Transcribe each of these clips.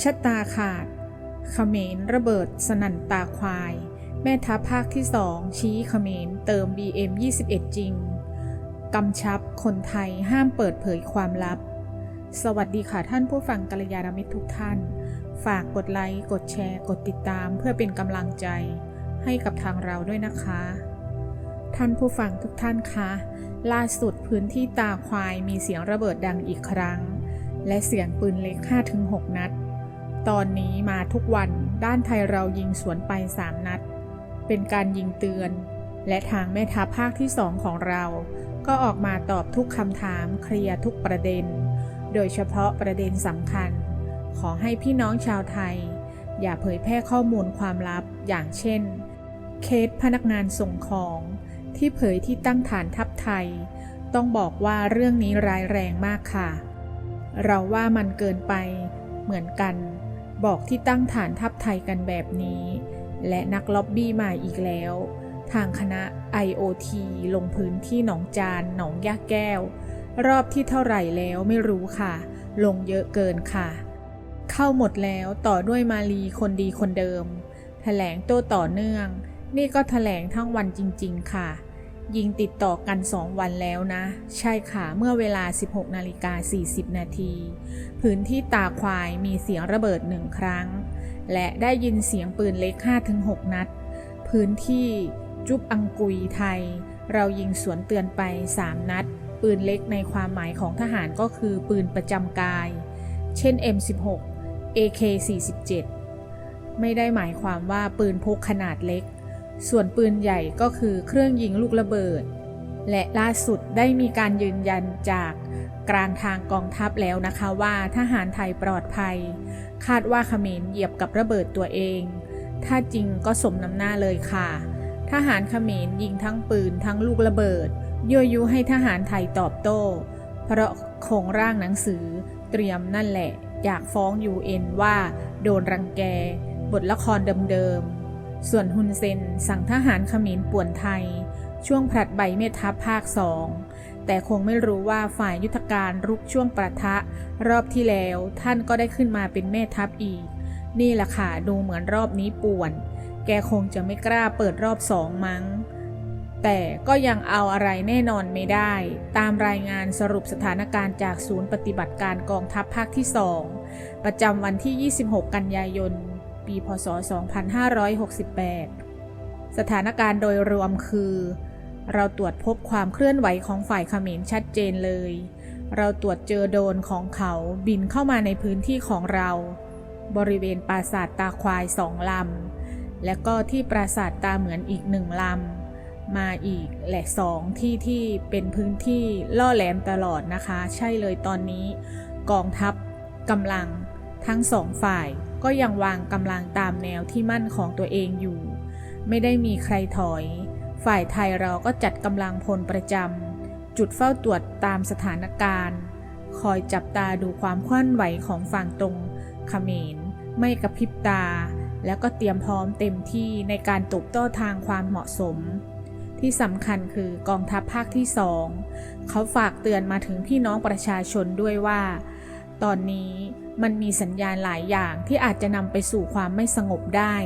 ชะตาขาดเขมรระเบิดสนั่นตาควาย แม่ทัพภาคที่สองชี้เขมรเติม BM 21 จริง กำชับคนไทยห้ามเปิดเผยความลับ สวัสดีค่ะท่านผู้ฟังกัลยาณมิตรทุกท่าน ฝากกดไลค์ กดแชร์ กดติดตามเพื่อเป็นกำลังใจ ให้กับทางเราด้วยนะคะ ท่านผู้ฟังทุกท่านคะล่าสุดพื้นที่ตาควายมีเสียงระเบิดดังอีกครั้ง และเสียงปืนเล็ก 5-6 นัด ตอนนี้มาทุกวันด้านไทยเรายิงสวนไป 3 นัด เป็นการยิงเตือน และทางแม่ทัพภาคที่สองของเรา ก็ออกมาตอบทุกคำถามเคลียร์ทุกประเด็น โดยเฉพาะประเด็นสำคัญ ขอให้พี่น้องชาวไทย อย่าเผยแพร่ข้อมูลความลับอย่างเช่น เคสพนักงานส่งของที่เผยที่ตั้งฐานทัพไทย ต้องบอกว่าเรื่องนี้ร้ายแรงมากค่ะ เราว่ามันเกินไปเหมือนกัน บอกที่ตั้งฐานทัพไทยกันแบบนี้ และนักล็อบบี้มาอีกแล้ว ทางคณะ IOT ลงพื้นที่หนองจานหนองยาแก้ว รอบที่เท่าไหร่แล้วไม่รู้ค่ะ ลงเยอะเกินค่ะ เข้าหมดแล้วต่อด้วยมาลีคนดีคนเดิม แถลงโต้ต่อเนื่อง นี่ก็แถลงทั้งวันจริง ๆ ค่ะ ยิงติดต่อกัน 2 วันแล้วนะ ใช่ค่ะเมื่อเวลา 16นาฬิกา40นาที พื้นที่ตาควายมีเสียงระเบิดหนึ่งครั้ง และได้ยินเสียงปืนเล็ก 5-6 นัด พื้นที่จุบอังกุยไทย เรายิงสวนเตือนไป 3 นัด ปืนเล็กในความหมายของทหารก็คือปืนประจำกาย เช่น M16 AK47 ไม่ได้หมายความว่าปืนพกขนาดเล็ก ส่วนปืนใหญ่ก็คือเครื่องยิงลูกระเบิด และล่าสุดได้มีการยืนยันจาก กลางทางกองทัพแล้วนะคะว่าทหารไทยปลอดภัย คาดว่าเขมรเหยียบกับระเบิดตัวเอง ถ้าจริงก็สมน้ำหน้าเลยค่ะ ทหารเขมรยิงทั้งปืนทั้งลูกระเบิดยั่วยุให้ทหารไทยตอบโต้ เพราะโครงร่างหนังสือเตรียมนั่นแหละ อยากฟ้อง UN ว่า โดนรังแก บทละครเดิมๆ ส่วนฮุนเซนสั่งทหารเขมรป่วนไทย ช่วงผลัดใบเมทัพภาคสอง แต่คงไม่รู้ว่าฝ่ายยุทธการรุกช่วงประทะ รอบที่แล้วท่านก็ได้ขึ้นมาเป็นแม่ทัพอีก นี่แหละค่ะดูเหมือนรอบนี้ป่วน แกคงจะไม่กล้าเปิดรอบสองมั้ง แต่ก็ยังเอาอะไรแน่นอนไม่ได้ ตามรายงานสรุปสถานการณ์จากศูนย์ปฏิบัติการกองทัพภาคที่2ประจำวันที่ 26 กันยายน ปี พศ 2568 สถานการณ์โดยรวมคือ เราตรวจพบความเคลื่อนไหวของฝ่ายเขมรชัดเจนเลย เราตรวจเจอโดนของเขาบินเข้ามาในพื้นที่ของเรา บริเวณปราสาทตาควายสองลำ และก็ที่ปราสาทตาเหมือนอีกหนึ่งลำ มาอีกแหละสองที่ที่เป็นพื้นที่ล่อแหลมตลอดนะคะ ใช่เลยตอนนี้ กองทัพกำลังทั้งสองฝ่ายก็ยังวางกำลังตามแนวที่มั่นของตัวเองอยู่ ไม่ได้มีใครถอย ฝ่ายไทยเราก็จัดกำลังพลประจำ จุดเฝ้าตรวจตามสถานการณ์ คอยจับตาดูความเคลื่อนไหวของฝั่งตรงเขมร ไม่กระพริบตา แล้วก็เตรียมพร้อมเต็มที่ในการตบโต้ทางความเหมาะสม ที่สำคัญคือกองทัพภาคที่สองเขาฝากเตือนมาถึงพี่น้องประชาชนด้วยว่า ตอนนี้มันมีสัญญาณหลายอย่างที่อาจจะนำไปสู่ความไม่สงบได้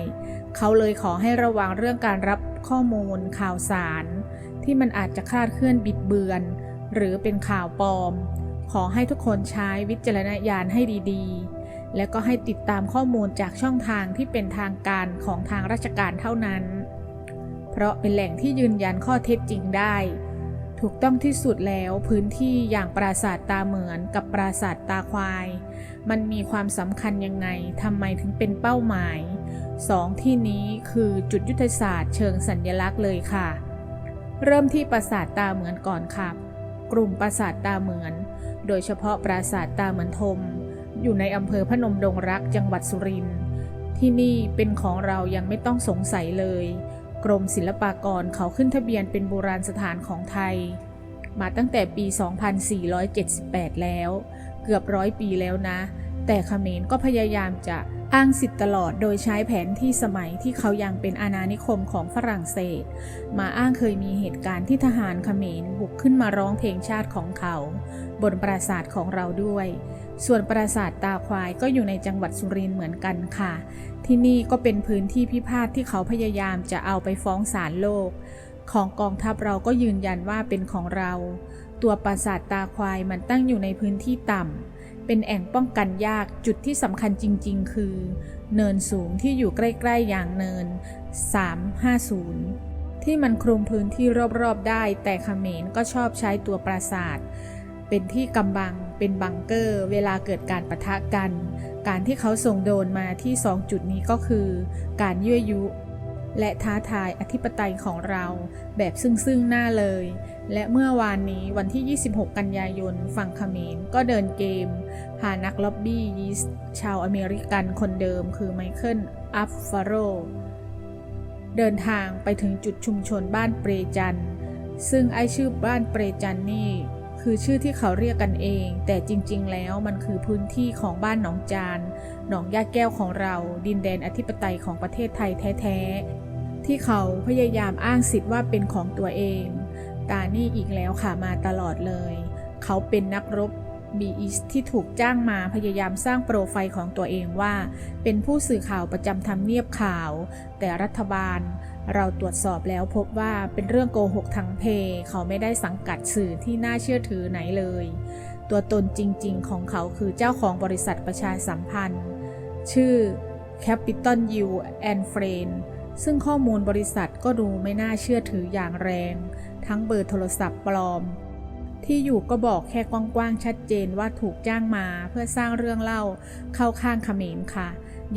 เขาเลยขอให้ระวังเรื่องการรับ ข้อมูลข่าวสาร ที่มันอาจจะคลาดเคลื่อนบิดเบือน หรือเป็นข่าวปลอม ขอให้ทุกคนใช้วิจารณญาณให้ดีๆ และก็ให้ติดตามข้อมูลจากช่องทางที่เป็นทางการของทางราชการเท่านั้น เพราะเป็นแหล่งที่ยืนยันข้อเท็จจริงได้ ถูกต้องที่สุดแล้วพื้นที่อย่างปราสาทตาเหมือนกับปราสาทตาควาย มันมีความสำคัญยังไงทำไมถึงเป็นเป้าหมาย สองที่นี้คือจุดยุทธศาสตร์เชิงสัญญลักษณ์เลยค่ะ เริ่มที่ปราสาทตาเหมือนก่อนค่ะ กลุ่มปราสาทตาเหมือน โดยเฉพาะปราสาทตาเหมือนทม อยู่ในอำเภอพนมดงรักจังหวัดสุรินทร์ที่นี่เป็นของเรายังไม่ต้องสงสัยเลย กรมศิลปากรเขาขึ้นทะเบียนเป็นโบราณสถานของไทย มาตั้งแต่ปี 2478 แล้ว เกือบร้อยปีแล้วนะ แต่ขเขมรก็พยายามจะ อ้างสิทธิ์ตลอดโดยใช้แผนที่สมัยที่เขายังเป็นอาณานิคมของฝรั่งเศส มาอ้างเคยมีเหตุการณ์ที่ทหารเขมรบุกขึ้นมาร้องเพลงชาติของเขา บนปราสาทของเราด้วย ส่วนปราสาทตาควายก็อยู่ในจังหวัดสุรินทร์เหมือนกันค่ะ ที่นี่ก็เป็นพื้นที่พิพาทที่เขาพยายามจะเอาไปฟ้องศาลโลก ของกองทัพเราก็ยืนยันว่าเป็นของเรา ตัวปราสาทตาควายมันตั้งอยู่ในพื้นที่ต่ำ เป็นแอ่งป้องกันยากจุดที่สำคัญจริง ๆ คือ เนินสูงที่อยู่ใกล้ ๆ อย่างเนิน 350 ที่มันคลุมพื้นที่รอบ ๆ ได้ แต่เขมรก็ชอบใช้ตัวปราสาท เป็นที่กำบัง เป็นบังเกอร์ เวลาเกิดการประทะกัน การที่เขาส่งโดนมาที่สองจุดนี้ก็คือ การยั่วยุ และท้าทายอธิปไตยของเราแบบซึ่งๆหน้าเลย และเมื่อวานนี้วันที่ 26 กันยายน ฝั่งเขมรก็เดินเกมพานักล็อบบี้ยีสชาวอเมริกันคนเดิมคือไมเคิล อัฟฟาโร เดินทางไปถึงจุดชุมชนบ้านเปรจัน ซึ่งไอชื่อบ้านเปรจันนี่ คือชื่อที่เขาเรียกกันเอง แต่จริง ๆ แล้วมันคือพื้นที่ของบ้านหนองจาน หนองยาแก้วของเรา ดินแดนอธิปไตยของประเทศไทยแท้ ๆ ที่เขาพยายามอ้างสิทธิ์ว่าเป็นของตัวเอง ตานี่อีกแล้วค่ะมาตลอดเลย เขาเป็นนักรบบีอิสที่ถูกจ้างมาพยายามสร้างโปรไฟล์ของตัวเองว่า เป็นผู้สื่อข่าวประจำทำเนียบข่าว แต่รัฐบาลเราตรวจสอบแล้วพบว่าเป็นเรื่องโกหกทั้งเพ เขาไม่ได้สังกัดสื่อที่น่าเชื่อถือไหนเลย ตัวตนจริงๆ ของเขาคือเจ้าของบริษัทประชาสัมพันธ์ ชื่อ Capital U and Friend ซึ่งข้อมูลบริษัทก็ดูไม่น่าเชื่อถืออย่างแรง ทั้งเบอร์โทรศัพท์ปลอม ที่อยู่ก็บอกแค่กว้างๆชัดเจนว่าถูกจ้างมาเพื่อสร้างเรื่องเล่าเข้าข้างเขมรค่ะ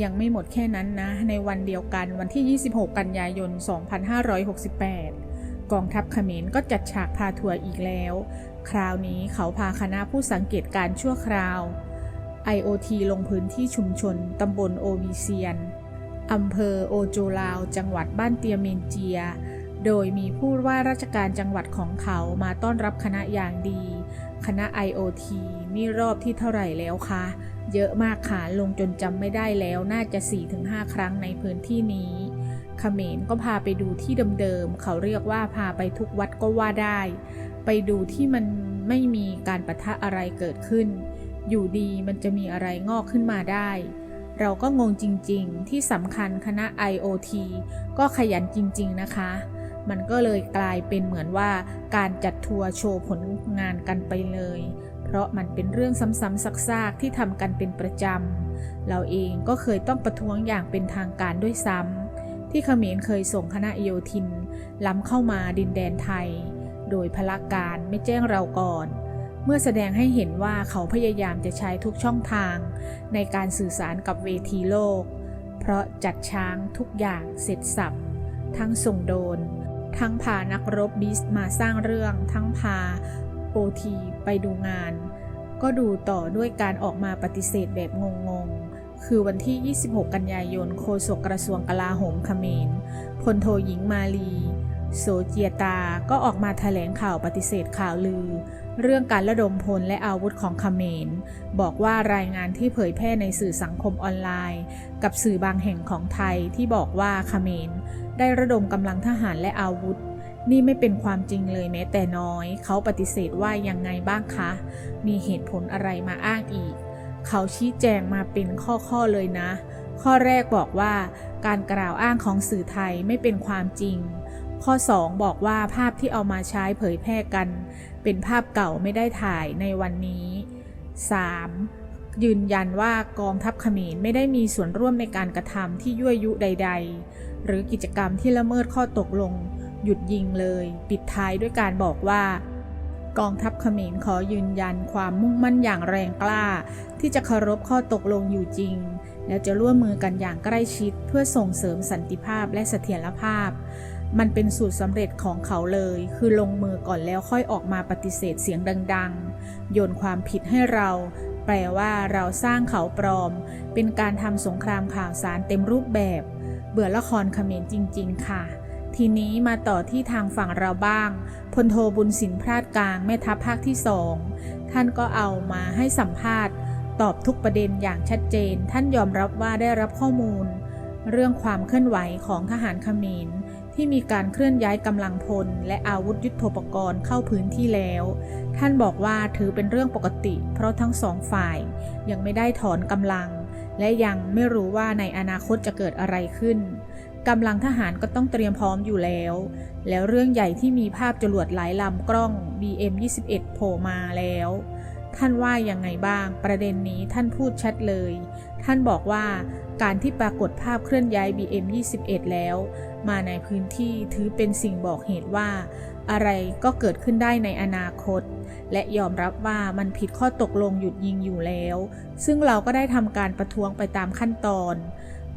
ยังไม่หมดแค่นั้นนะ ในวันเดียวกันวันที่ 26 กันยายน 2568 กองทัพเขมรก็จัดฉากพาทัวร์อีกแล้ว คราวนี้เขาพาคณะผู้สังเกตการชั่วคราว IoT ลงพื้นที่ชุมชนตำบลโอวิเซียน อำเภอโอโจลาว จังหวัดบ้านเตียเมนเจีย โดยมีผู้ว่าราชการจังหวัดของเขามาต้อนรับคณะอย่างดี คณะ IoT นี่รอบที่เท่าไหร่แล้วคะ เยอะมากค่ะลงจนจำไม่ได้แล้วน่าจะ 4-5 ครั้งในพื้นที่นี้เขมรก็พาไปดูที่เดิมๆ เขาเรียกว่าพาไปทุกวัดก็ว่าได้ ไปดูที่มันไม่มีการประทะอะไรเกิดขึ้น อยู่ดีมันจะมีอะไรงอกขึ้นมาได้ เราก็งงจริงๆ ที่สำคัญคณะ IoT ก็ขยันจริงๆนะคะ มันก็เลยกลายเป็นเหมือนว่าการจัดทัวร์โชว์ผลงานกันไปเลย เพราะมันเป็นเรื่องซ้ำๆซากๆที่ทำกันเป็นประจำ เราเองก็เคยต้องประท้วงอย่างเป็นทางการด้วยซ้ำที่เขมรเคยส่งคณะโยธินล้ำเข้ามาดินแดนไทย โดยพละการไม่แจ้งเราก่อน เมื่อแสดงให้เห็นว่าเขาพยายามจะใช้ทุกช่องทาง ในการสื่อสารกับเวทีโลก เพราะจัดช้างทุกอย่างเสร็จสับ ทั้งส่งโดน ทั้งพานักรบบิสมาสร้างเรื่อง ทั้งพาโอทีไปดูงาน ก็ดูต่อด้วยการออกมาปฏิเสธแบบงงๆ คือวันที่ 26 กันยายน โฆษกกระทรวงกลาโหมเขมรพลโทหญิงมาลี โสเจียตา ก็ออกมาแถลงข่าวปฏิเสธข่าวลือ เรื่องการระดมพลและอาวุธของเขมร บอกว่ารายงานที่เผยแพร่ในสื่อสังคมออนไลน์ กับสื่อบางแห่งของไทยที่บอกว่าเขมร ได้ระดมกำลังทหารและอาวุธ นี่ไม่เป็นความจริงเลยแม้แต่น้อย เขาปฏิเสธว่ายังไงบ้างคะ มีเหตุผลอะไรมาอ้างอีก เขาชี้แจงมาเป็นข้อๆเลยนะ ข้อแรกบอกว่า การกล่าวอ้างของสื่อไทยไม่เป็นความจริง ข้อ 2 บอกว่าภาพที่เอามาใช้เผยแพร่กัน เป็นภาพเก่าไม่ได้ถ่ายในวันนี้ 3. ยืนยันว่ากองทัพเขมรไม่ได้มีส่วนร่วมในการกระทำที่ยั่วยุใด ๆ หรือกิจกรรมที่ละเมิดข้อตกลง หยุดยิงเลย ปิดท้ายด้วยการบอกว่ากองทัพเขมรขอยืนยันความมุ่งมั่นอย่างแรงกล้า ที่จะเคารพข้อตกลงอยู่จริง แล้วจะร่วมมือกันอย่างใกล้ชิดเพื่อส่งเสริมสันติภาพและเสถียรภาพ มันเป็นสูตรสำเร็จของเขาเลย คือลงมือก่อนแล้วค่อยออกมาปฏิเสธเสียงดัง ๆ โยนความผิดให้เรา แปลว่าเราสร้างเขาปลอม เป็นการทำสงครามข่าวสารเต็มรูปแบบ เบื่อละครเขมรจริง ๆ ค่ะ ทีนี้มาต่อที่ทางฝั่งเราบ้าง พลโทบุญสินพลาดกลางแม่ทัพภาคที่สอง ท่านก็เอามาให้สัมภาษณ์ ตอบทุกประเด็นอย่างชัดเจน ท่านยอมรับว่าได้รับข้อมูล เรื่องความเคลื่อนไหวของทหารเขมร ที่มีการเคลื่อนย้ายกำลังพล และอาวุธยุโทโธปกรณ์เข้าพื้นที่แล้ว ท่านบอกว่าถือเป็นเรื่องปกติ เพราะทั้งสองฝ่าย ยังไม่ได้ถอนกำลัง และยังไม่รู้ว่าในอนาคตจะเกิดอะไรขึ้นกำลังทหารก็ต้องเตรียมพร้อมอยู่แล้ว แล้วเรื่องใหญ่ที่มีภาพจรวดหลายลำกล้อง BM21 โผล่มาแล้ว ท่านว่ายังไงบ้าง ประเด็นนี้ท่านพูดชัดเลย ท่านบอกว่าการที่ปรากฏภาพเคลื่อนย้าย BM21 แล้ว มาในพื้นที่ถือเป็นสิ่งบอกเหตุว่า อะไรก็เกิดขึ้นได้ในอนาคต และยอมรับว่ามันผิดข้อตกลงหยุดยิงอยู่แล้ว ซึ่งเราก็ได้ทำการประท้วงไปตามขั้นตอน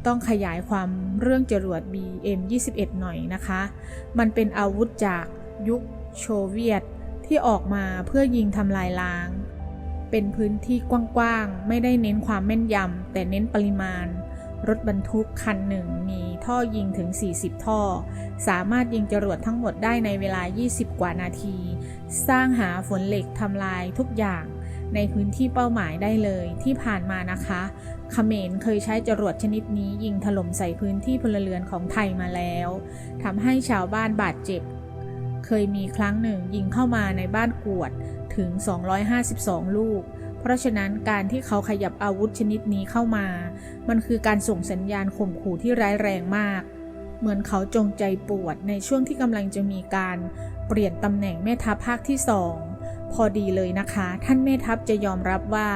ต้องขยายความเรื่องจรวด BM21 หน่อยนะคะ มันเป็นอาวุธจากยุคโชเวียตที่ออกมาเพื่อยิงทำลายล้าง เป็นพื้นที่กว้างๆ ไม่ได้เน้นความแม่นยำแต่เน้นปริมาณ รถบรรทุกคันหนึ่งมีท่อยิงถึง 40 ท่อ สามารถยิงจรวดทั้งหมดได้ในเวลา 20 กว่านาที สร้างหาฝนเหล็กทำลายทุกอย่างในพื้นที่เป้าหมายได้เลยที่ผ่านมานะคะเขมรเคยใช้จรวดชนิดนี้ยิงถล่มใส่พื้นที่พลเรือนของไทยมาแล้วทำให้ชาวบ้านบาดเจ็บ เคยมีครั้งหนึ่งยิงเข้ามาในบ้านกวดถึง 252 ลูก เพราะฉะนั้นการที่เขาขยับอาวุธชนิดนี้เข้ามา มันคือการส่งสัญญาณข่มขู่ที่ร้ายแรงมาก เหมือนเขาจงใจปวดในช่วงที่กำลังจะมีการเปลี่ยนตำแหน่งแม่ทัพภาคที่สองพอดีเลยนะคะ ท่านแม่ทัพจะยอมรับว่า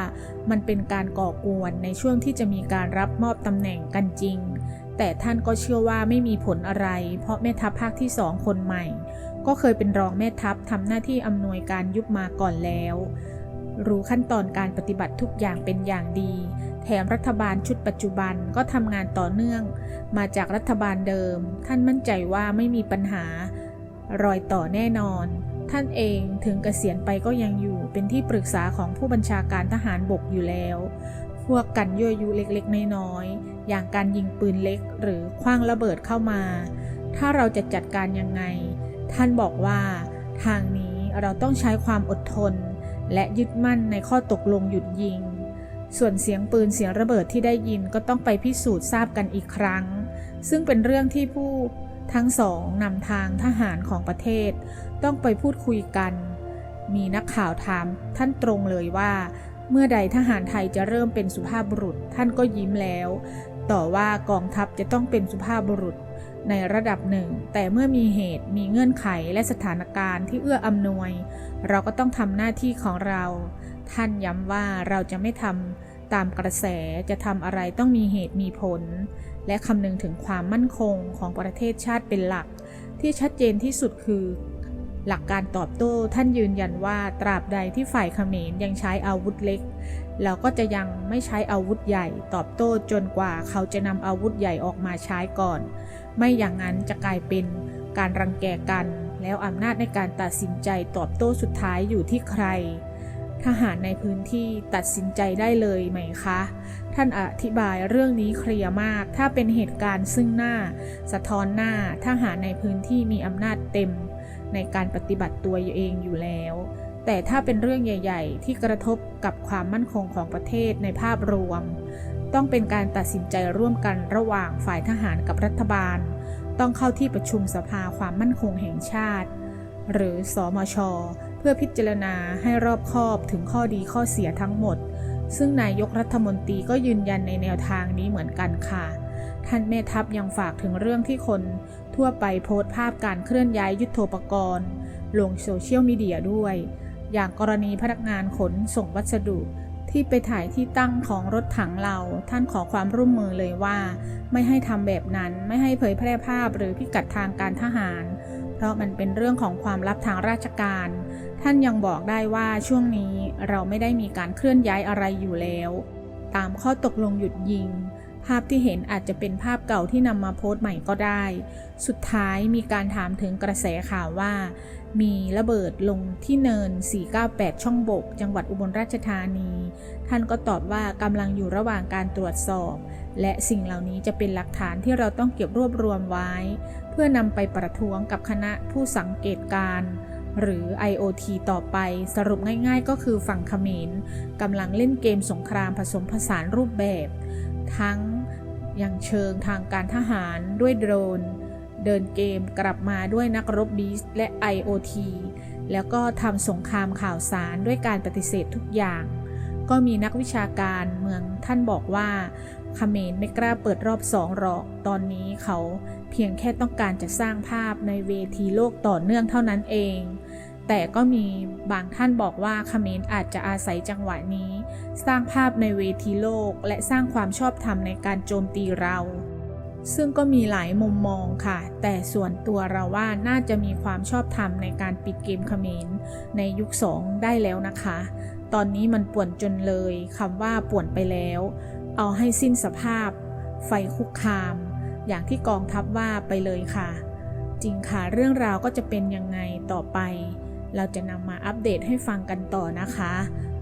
มันเป็นการก่อกวนในช่วงที่จะมีการรับมอบตำแหน่งกันจริง แต่ท่านก็เชื่อว่าไม่มีผลอะไร เพราะแม่ทัพภาคที่สองคนใหม่ ก็เคยเป็นรองแม่ทัพทำหน้าที่อำนวยการยุบมาก่อนแล้ว รู้ขั้นตอนการปฏิบัติทุกอย่างเป็นอย่างดี แถมรัฐบาลชุดปัจจุบันก็ทำงานต่อเนื่อง มาจากรัฐบาลเดิม ท่านมั่นใจว่าไม่มีปัญหา รอยต่อแน่นอน ท่านเองถึงเกษียณไปก็ยังอยู่เป็นที่ปรึกษาของผู้บัญชาการทหารบกอยู่แล้ว พวกกันยั่วยุเล็กๆ น้อยๆ อย่างการยิงปืนเล็ก หรือคว้างระเบิดเข้ามา ถ้าเราจะจัดการยังไง ท่านบอกว่า ทางนี้เราต้องใช้ความอดทน และยึดมั่นในข้อตกลงหยุดยิง ส่วนเสียงปืนเสียงระเบิดที่ได้ยินก็ต้องไปพิสูจน์ทราบกันอีกครั้ง ซึ่งเป็นเรื่องที่ผู้ทั้งสองนำทางทหารของประเทศ ต้องไปพูดคุยกัน มีนักข่าวถามท่านตรงเลยว่า เมื่อใดทหารไทยจะเริ่มเป็นสุภาพบุรุษ ท่านก็ยิ้มแล้ว ต่อว่ากองทัพจะต้องเป็นสุภาพบุรุษ ในระดับหนึ่ง แต่เมื่อมีเหตุมีเงื่อนไขและสถานการณ์ที่เอื้ออำนวย เราก็ต้องทำหน้าที่ของเรา ท่านย้ำว่าเราจะไม่ทำตามกระแสจะทำอะไรต้องมีเหตุมีผล และคำนึงถึงความมั่นคงของประเทศชาติเป็นหลัก ที่ชัดเจนที่สุดคือ หลักการตอบโต้ท่านยืนยันว่าตราบใดที่ฝ่ายเขมรยังใช้อาวุธเล็กเราก็จะยังไม่ใช้อาวุธใหญ่ตอบโต้จนกว่าเขาจะนำอาวุธใหญ่ออกมาใช้ก่อน ไม่อย่างนั้นจะกลายเป็นการรังแกกัน แล้วอำนาจในการตัดสินใจตอบโต้สุดท้ายอยู่ที่ใคร ทหารในพื้นที่ตัดสินใจได้เลยไหมคะ ท่านอธิบายเรื่องนี้เคลียร์มาก ถ้าเป็นเหตุการณ์ซึ่งหน้า สะท้อนหน้าทหารในพื้นที่มีอำนาจเต็ม ในการปฏิบัติตัวเองอยู่แล้วแต่ถ้าเป็นเรื่องใหญ่ ๆ ที่กระทบกับความมั่นคงของประเทศในภาพรวม ต้องเป็นการตัดสินใจร่วมกันระหว่างฝ่ายทหารกับรัฐบาล ต้องเข้าที่ประชุมสภาความมั่นคงแห่งชาติ หรือสอมช เพื่อพิจารณาให้รอบคอบถึงข้อดีข้อเสียทั้งหมด ซึ่งนายกรัฐมนตรีก็ยืนยันในแนวทางนี้เหมือนกันค่ะท่านแม่ทัพยังฝากถึงเรื่องที่คน ทั่วไปโพสต์ภาพการเคลื่อนย้ายยุทโธปกรณ์ ลงโซเชียลมีเดียด้วย อย่างกรณีพนักงานขนส่งวัสดุ ที่ไปถ่ายที่ตั้งของรถถังเรา ท่านขอความร่วมมือเลยว่า ไม่ให้ทำแบบนั้นไม่ให้เผยแพร่ภาพหรือพิกัดทางการทหาร เพราะมันเป็นเรื่องของความลับทางราชการ ท่านยังบอกได้ว่าช่วงนี้เราไม่ได้มีการเคลื่อนย้ายอะไรอยู่แล้ว ตามข้อตกลงหยุดยิง ภาพที่เห็นอาจจะเป็นภาพเก่าที่นำมาโพสต์ใหม่ก็ได้ สุดท้ายมีการถามถึงกระแสข่าวว่า มีระเบิดลงที่เนิน 498 ช่องบก จังหวัดอุบลราชธานี ท่านก็ตอบว่ากำลังอยู่ระหว่างการตรวจสอบ และสิ่งเหล่านี้จะเป็นหลักฐานที่เราต้องเก็บรวบรวมไว้ เพื่อนำไปประท้วงกับคณะผู้สังเกตการณ์หรือ IOT ต่อไปสรุปง่ายๆ ก็คือฝั่งเขมรกำลังเล่นเกมสงครามผสมผสานรูปแบบ ทั้งยังเชิงทางการทหารด้วยโดรน เดินเกมกลับมาด้วยนักรบบีสและ IoT แล้วก็ทำสงครามข่าวสารด้วยการปฏิเสธทุกอย่าง ก็มีนักวิชาการเมืองท่านบอกว่าเขมรไม่กล้าเปิดรอบสองหรอก ตอนนี้เขาเพียงแค่ต้องการจะสร้างภาพในเวทีโลกต่อเนื่องเท่านั้นเอง แต่ก็มีบางท่านบอกว่าเขมรอาจจะอาศัยจังหวะนี้ สร้างภาพในเวทีโลก และสร้างความชอบธรรมในการโจมตีเรา ซึ่งก็มีหลายมุมมองค่ะ แต่ส่วนตัวเราว่าน่าจะมีความชอบธรรมในการปิดเกมเขมรในยุค 2 ได้แล้วนะคะ ตอนนี้มันป่วนจนเลยคำว่าป่วนไปแล้ว เอาให้สิ้นสภาพ ไฟคุกคาม อย่างที่กองทัพว่าไปเลยค่ะ จริงค่ะเรื่องราวก็จะเป็นยังไงต่อไป เราจะนำมาอัปเดตให้ฟังกันต่อนะคะ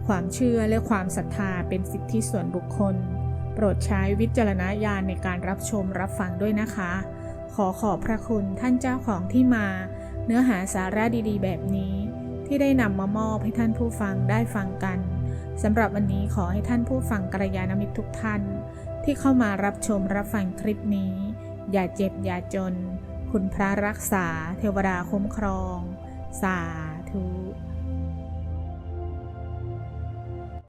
ความเชื่อและความศรัทธาเป็นสิทธิส่วนบุคคล โปรดใช้วิจารณญาณในการรับชมรับฟังด้วยนะคะ ขอขอบพระคุณท่านเจ้าของที่มา เนื้อหาสาระดีๆ แบบนี้ ที่ได้นำมามอบให้ท่านผู้ฟังได้ฟังกันสำหรับวันนี้ขอให้ท่านผู้ฟังกัลยาณมิตรทุกท่าน ที่เข้ามารับชมรับฟังคลิปนี้ อย่าเจ็บอย่าจน คุณพระรักษาเทวดาคุ้มครอง สาธุ